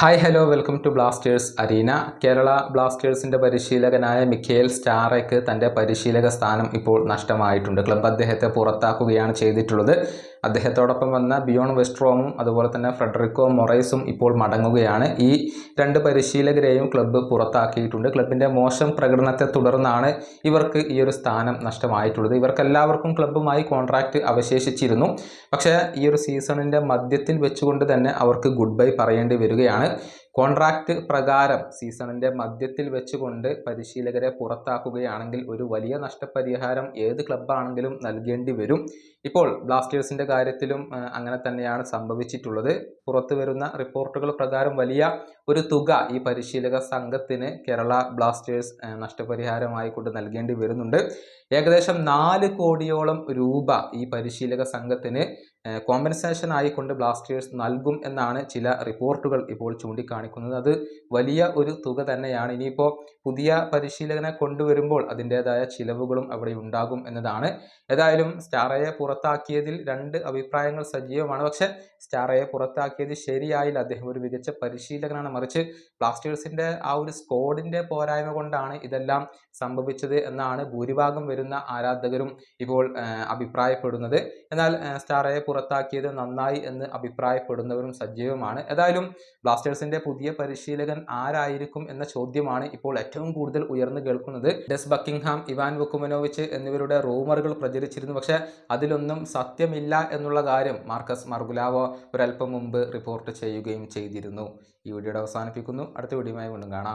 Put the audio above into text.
Hi hello welcome to Blasters arena Kerala ബ്ലാസ്റ്റേഴ്സിന്റെ പരിശീലകനായ മിഖേൽ സ്റ്റാറയ്ക്ക് തന്റെ പരിശീലക സ്ഥാനം ഇപ്പോൾ നഷ്ടമായിട്ടുണ്ട്. ക്ലബ് അദ്ദേഹത്തെ പുറത്താക്കുകയാണ് ചെയ്തിട്ടുള്ളത്. അദ്ദേഹത്തോടൊപ്പം വന്ന ബിയോൺ വെസ്ട്രോമും അതുപോലെ തന്നെ ഫ്രെഡറിക്കോ മൊറൈസും ഇപ്പോൾ മടങ്ങുകയാണ്. ഈ രണ്ട് പരിശീലകരെയും ക്ലബ്ബ് പുറത്താക്കിയിട്ടുണ്ട്. ക്ലബിന്റെ മോശം പ്രകടനത്തെ തുടർന്നാണ് ഇവർക്ക് ഈ ഒരു സ്ഥാനം നഷ്ടമായിട്ടുള്ളത്. ഇവർക്കെല്ലാവർക്കും ക്ലബ്ബുമായി കോൺട്രാക്റ്റ് അവശേഷിച്ചിരുന്നു. പക്ഷേ ഈ ഒരു സീസണിന്റെ മധ്യത്തിൽ വെച്ചുകൊണ്ട് തന്നെ അവർക്ക് ഗുഡ് ബൈ പറയേണ്ടി വരികയാണ്. കോൺട്രാക്റ്റ് പ്രകാരം സീസണിന്റെ മധ്യത്തിൽ വെച്ചുകൊണ്ട് പരിശീലകരെ പുറത്താക്കുകയാണെങ്കിൽ ഒരു വലിയ നഷ്ടപരിഹാരം ഏത് ക്ലബ്ബാണെങ്കിലും നൽകേണ്ടി വരും. ഇപ്പോൾ ബ്ലാസ്റ്റേഴ്സിന്റെ കാര്യത്തിലും അങ്ങനെ തന്നെയാണ് സംഭവിച്ചിട്ടുള്ളത്. പുറത്തു വരുന്ന റിപ്പോർട്ടുകൾ പ്രകാരം വലിയ ഒരു തുക ഈ പരിശീലക സംഘത്തിന് കേരള ബ്ലാസ്റ്റേഴ്സ് നഷ്ടപരിഹാരമായി കൊണ്ട് നൽകേണ്ടി വരുന്നുണ്ട്. ഏകദേശം നാല് കോടിയോളം രൂപ ഈ പരിശീലക സംഘത്തിന് കോമ്പൻസേഷൻ ആയിക്കൊണ്ട് ബ്ലാസ്റ്റേഴ്സ് നൽകും എന്നാണ് ചില റിപ്പോർട്ടുകൾ ഇപ്പോൾ ചൂണ്ടിക്കാണിക്കുന്നത്. അത് വലിയ ഒരു തുക തന്നെയാണ്. ഇനിയിപ്പോൾ പുതിയ പരിശീലകനെ കൊണ്ടുവരുമ്പോൾ അതിന്റെതായ ചിലവുകളും അവിടെ ഉണ്ടാകും എന്നതാണ്. ഏതായാലും സ്റ്റാറയെ പുറത്താക്കിയതിൽ രണ്ട് അഭിപ്രായങ്ങൾ സജീവമാണ്. പക്ഷേ സ്റ്റാറയെ പുറത്താക്കിയത് ശരിയായില്ല. അദ്ദേഹം ഒരു മികച്ച പരിശീലകനാണ്. മറിച്ച് ബ്ലാസ്റ്റേഴ്സിന്റെ ആ ഒരു സ്കോഡിന്റെ പോരായ്മ കൊണ്ടാണ് ഇതെല്ലാം സംഭവിച്ചത് എന്നാണ് ഭൂരിഭാഗം വരുന്ന ആരാധകരും ഇപ്പോൾ അഭിപ്രായപ്പെടുന്നത്. എന്നാൽ സ്റ്റാറയെ പുറത്താക്കിയത് നന്നായി എന്ന് അഭിപ്രായപ്പെടുന്നവരും സജീവമാണ്. ഏതായാലും ബ്ലാസ്റ്റേഴ്സിന്റെ പുതിയ പരിശീലകൻ ആരായിരിക്കും എന്ന ചോദ്യമാണ് ഇപ്പോൾ ഏറ്റവും കൂടുതൽ ഉയർന്നു കേൾക്കുന്നത്. ഡെസ് ബക്കിംഗ്ഹാം ഇവാൻ വുക്കുമനോവിച്ച് എന്നിവരുടെ റൂമറുകൾ പ്രചരിച്ചിരുന്നു. പക്ഷേ അതിലൊന്നും സത്യമില്ല എന്നുള്ള കാര്യം മാർക്കസ് മർഗുലാവോ ഒരല്പം മുമ്പ് റിപ്പോർട്ട് ചെയ്യുകയും ചെയ്തിരുന്നു. ഈ വീഡിയോയുടെ അവസാനിപ്പിക്കുന്നു. അടുത്ത വീഡിയോയുമായി വീണ്ടും കാണാം.